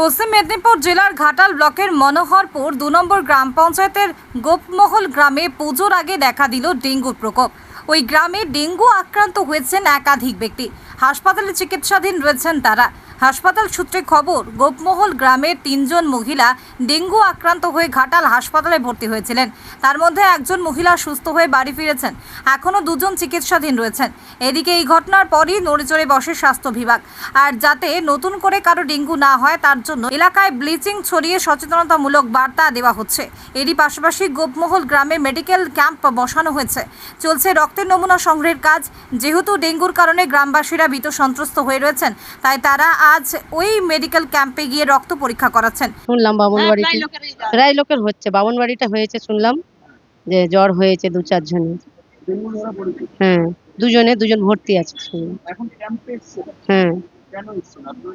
পশ্চিম মেদিনীপুর জেলার ঘাটাল ব্লকের মনোহরপুর দু নম্বর গ্রাম পঞ্চায়েতের গোপমহল গ্রামে পুজোর আগে দেখা দিল ডেঙ্গুর প্রকোপ। ওই গ্রামে ডেঙ্গু আক্রান্ত হয়েছেন একাধিক ব্যক্তি। হাসপাতালে চিকিৎসাধীন রয়েছেন তারা। হাসপাতাল সূত্রে খবর, গোপমহল গ্রামের তিনজন মহিলা ডেঙ্গু আক্রান্ত হয়ে ঘাটাল হাসপাতালে ভর্তি হয়েছিলেন। তার মধ্যে একজন মহিলা সুস্থ হয়ে বাড়ি ফিরেছেন। এখনও দুজন চিকিৎসাধীন রয়েছেন। এদিকে এই ঘটনার পরই নড়েচড়ে বসে স্বাস্থ্য বিভাগ। আর যাতে নতুন করে কারও ডেঙ্গু না হয়, তার জন্য এলাকায় ব্লিচিং ছড়িয়ে সচেতনতামূলক বার্তা দেওয়া হচ্ছে। এরই পাশাপাশি গোপমহল গ্রামে মেডিকেল ক্যাম্প বসানো হয়েছে। চলছে রক্তের নমুনা সংগ্রহের কাজ। যেহেতু ডেঙ্গুর কারণে গ্রামবাসীরা ভীত সন্ত্রস্ত হয়ে রয়েছেন তাই তারা আজ ওই মেডিকেল ক্যাম্পে গিয়ে রক্ত পরীক্ষা করাচ্ছেন। শুনলাম বাবন বাড়িতে প্রায় লোকের হচ্ছে বাবন বাড়িটা হয়েছে শুনলাম যে জ্বর হয়েছে দু চার জনের হ্যাঁ দুজনে দুজন ভর্তি আছে হ্যাঁ।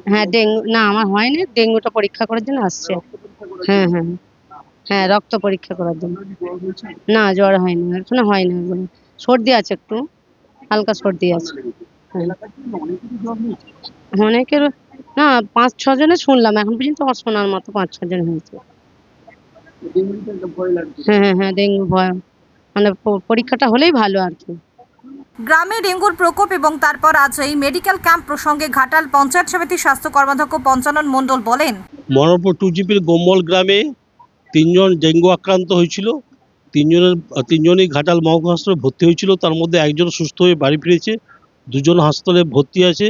হ্যাঁ ডেঙ্গু না আমার হয়নি ডেঙ্গুটা পরীক্ষা করার জন্য আসছে। রক্ত পরীক্ষা করার হ্যাঁ হ্যাঁ। হ্যাঁ রক্ত পরীক্ষা করার জন্য। না জ্বর হয়নি এখনও হয়নি সর্দি আছে একটু হালকা সর্দি আছে। অনেকের না পাঁচ ছ জনের শুনলাম এখন পর্যন্ত আমার শোনার মতো পাঁচ ছ জন হয়েছে। হ্যাঁ হ্যাঁ হ্যাঁ ডেঙ্গু ভয় মানে পরীক্ষাটা হলেই ভালো আর কি। গ্রামে ডেঙ্গুর প্রকোপ এবং তারপর আজ এই মেডিকেল ক্যাম্প প্রসঙ্গে ঘাটাল পঞ্চায়েত সমিতির স্বাস্থ্য কর্মাধ্যক্ষ পঞ্চানন মণ্ডল বলেন মনোরপুর টু জিপির গোম্বল গ্রামে তিনজন ডেঙ্গু আক্রান্ত হয়েছিল। তিনজনের তিনজনই ঘাটাল মহকুমা হাসপাতালে ভর্তি হয়েছিল। তার মধ্যে একজন সুস্থ হয়ে বাড়ি ফিরেছে। দুজন হাসপাতালে ভর্তি আছে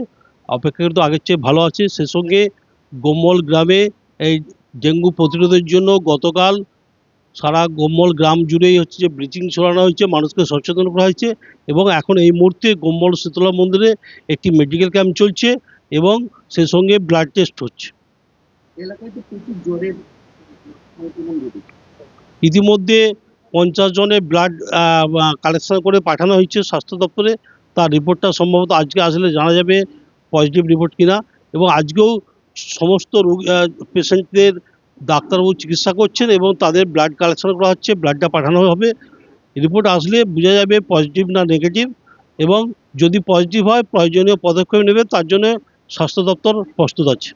অপেক্ষাকৃত আগের চেয়ে ভালো আছে। সে সঙ্গে গোম্বল গ্রামে এই ডেঙ্গু প্রতিরোধের জন্য গতকাল সারা গোম্বল গ্রাম জুড়েই হচ্ছে যে ব্লিচিং ছড়ানো হয়েছে মানুষকে সচেতন করা হয়েছে এবং এখন এই মুহূর্তে গোম্বল শীতলা মন্দিরে একটি মেডিকেল ক্যাম্প চলছে এবং সে সঙ্গে ব্লাড টেস্ট হচ্ছে। ইতিমধ্যে পঞ্চাশ জনের ব্লাড কালেকশন করে পাঠানো হয়েছে স্বাস্থ্য দপ্তরে। তার রিপোর্টটা সম্ভবত আজকে আসলে জানা যাবে পজিটিভ রিপোর্ট কিনা এবং আজকেও সমস্ত রোগী পেশেন্টদের ডাক্তারবাবু চিকিৎসা করছেন এবং তাদের ব্লাড কালেকশন করা হচ্ছে ব্লাডটা পাঠানো হবে। রিপোর্ট আসলে বোঝা যাবে পজিটিভ না নেগেটিভ এবং যদি পজিটিভ হয়, প্রয়োজনীয় পদক্ষেপ নেবে, তার জন্য স্বাস্থ্য দপ্তর প্রস্তুত আছে।